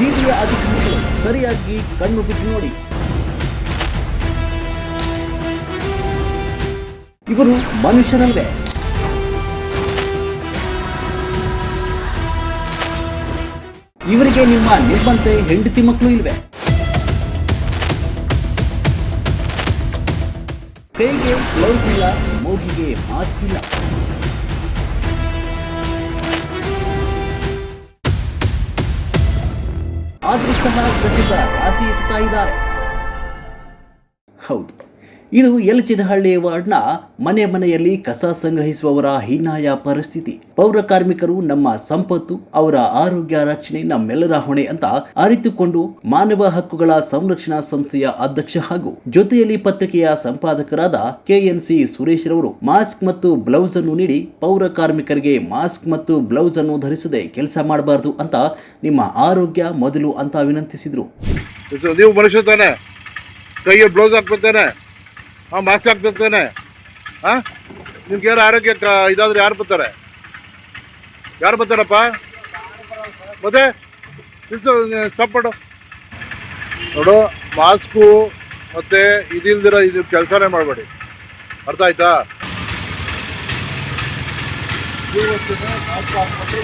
ಜಿಡಿಯ ಅಧಿಕಾರಿಗಳು ಸರಿಯಾಗಿ ಕಣ್ಣು ಬಿಟ್ಟು ನೋಡಿ. ಇವರು ಮನುಷ್ಯರಲ್ಲೇ. ಇವರಿಗೆ ನಿಮ್ಮ ನಿಮ್ಮಂತೆ ಹೆಂಡತಿ ಮಕ್ಕಳು ಇಲ್ವೇ? ಕೈಗೆ ಗ್ಲೌಸ್ ಇಲ್ಲ, ಮೂಗಿಗೆ ಮಾಸ್ಕ್ ಇಲ್ಲ. ಆದ್ರೂ ಸಹ ಗಸಿದ ರಾಶಿ ಎತ್ತುತ್ತಾ ಇದ್ದಾರೆ. ಹೌದು. ಇದು ಯಲಚಿನಹಳ್ಳಿ ವಾರ್ಡ್ನ ಮನೆ ಮನೆಯಲ್ಲಿ ಕಸ ಸಂಗ್ರಹಿಸುವವರ ಹೀನಾಯ ಪರಿಸ್ಥಿತಿ. ಪೌರ ಕಾರ್ಮಿಕರು ನಮ್ಮ ಸಂಪತ್ತು, ಅವರ ಆರೋಗ್ಯ ರಕ್ಷಣೆ ನಮ್ಮೆಲ್ಲರ ಹೊಣೆ ಅಂತ ಅರಿತುಕೊಂಡು ಮಾನವ ಹಕ್ಕುಗಳ ಸಂರಕ್ಷಣಾ ಸಂಸ್ಥೆಯ ಅಧ್ಯಕ್ಷ ಹಾಗೂ ಜೊತೆಯಲ್ಲಿ ಪತ್ರಿಕೆಯ ಸಂಪಾದಕರಾದ ಕೆಎನ್ಸಿ ಸುರೇಶ್ ರವರು ಮಾಸ್ಕ್ ಮತ್ತು ಬ್ಲೌಸ್ ಅನ್ನು ನೀಡಿ ಪೌರ ಕಾರ್ಮಿಕರಿಗೆ ಮಾಸ್ಕ್ ಮತ್ತು ಬ್ಲೌಸ್ ಅನ್ನು ಧರಿಸದೆ ಕೆಲಸ ಮಾಡಬಾರದು ಅಂತ ನಿಮ್ಮ ಆರೋಗ್ಯ ಮೊದಲು ಅಂತ ವಿನಂತಿಸಿದ್ರು. ನೀವು ಮನುಷ್ಯ ತಾನೆ. ಕೈಗೆ ಬ್ಲೌಸ್ ಹಾಕ್ಬಿಡ್ತಾನೆ ಹಾಂ ಮಾಸ್ಕ್ ಹಾಕ್ತಿರ್ತಾನೆ ಹಾಂ ನಿಮ್ಗೆ ಯಾರು ಆರೋಗ್ಯ ಇದಾದ್ರೆ ಯಾರು ಬರ್ತಾರೆ? ಯಾರು ಬರ್ತಾರಪ್ಪ? ಮತ್ತೆ ಸ್ಟಾಪ್ ಮಾಡು. ನೋಡು, ಮಾಸ್ಕು ಮತ್ತೆ ಇದಿಲ್ದಿರೋ ಇದು ಕೆಲಸನೇ ಮಾಡಬೇಡಿ. ಅರ್ಥ ಆಯ್ತಾ? ಅಷ್ಟೇ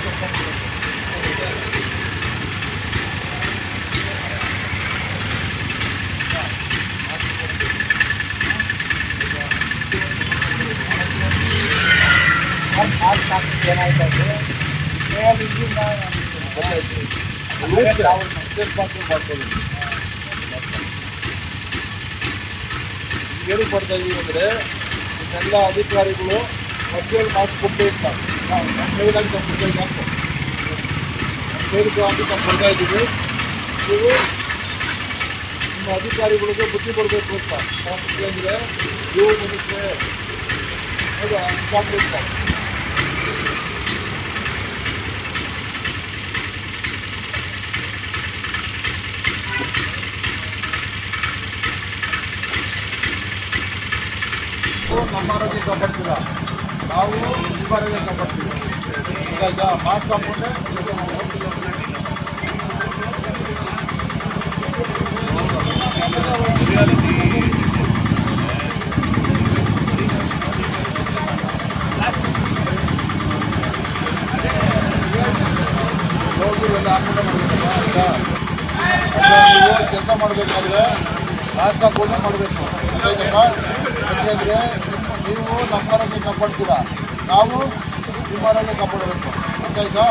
ಹಾಕ್ಬಿಟ್ಟು ಕೆಲಸ ಮಾಡ್ಬೇಕು. ಏನು ಮಾಡ್ತಾ ಇದೀವಿ ಅಂದರೆ ಎಲ್ಲ ಅಧಿಕಾರಿಗಳು ಮಕ್ಕಳು ಮಾಸ್ಕ್ ಕೊಟ್ಟೇ ನಮ್ಮ ಕೈಲಾಗಿ ನಮ್ಮ ಕೈಗೆ ಹಾಕು ನಮ್ಮ ಕೈಲಿಗೆ ಹಾಕಿ ನಾವು ಕೊಡ್ತಾ ಇದ್ದೀವಿ. ನೀವು ನಿಮ್ಮ ಅಧಿಕಾರಿಗಳಿಗೆ ಬುದ್ಧಿ ಕೊಡಬೇಕು ಅಂತ. ಅಂದರೆ ನೀವು ಮನುಷ್ಯ ಹೌದಾ? ಆರೋಗ್ಯ ಕಾಪಾಡ್ತೀರ ನಾವು ಈ ಆರೋಗ್ಯ ಕಾಪಾಡ್ತೀವಿ ಈಗ ಮಾಸ್ಕ್ ಹಾಕೊಂಡೆ ಕೆಲಸ ಮಾಡಬೇಕಾದ್ರೆ ಮಾಸ್ಕ್ ಹಾಕೊಂಡೆ ಮಾಡಬೇಕು. ಯಾಕೆಂದ್ರೆ ನೀವು ನಮ್ಮ ಆರೋಗ್ಯ ಕಾಪಾಡ್ತೀರಾ? ನಾವು ನಿಮ್ಮರನ್ನು ಕಾಪಾಡಬೇಕು. ಗೊತ್ತಾಯ್ತಾ?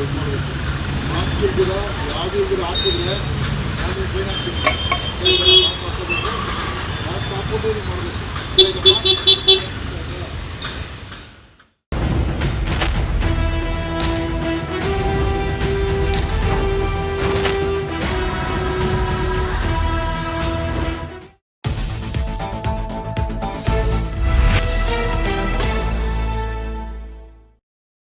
ಇಲ್ದಿರ ಯಾವುದೂ ಇಲ್ದಿರ ಹಾಕಿದ್ರೆ ನಾನು ಫೈನ್ ಹಾಕ್ತೀನಿ ಮಾಸ್ಕ್ ಹಾಕ್ಕೋಬೇಕು ಮಾಸ್ಕ್ ಹಾಕ್ಕೊಂಡು ಮಾಡಬೇಕು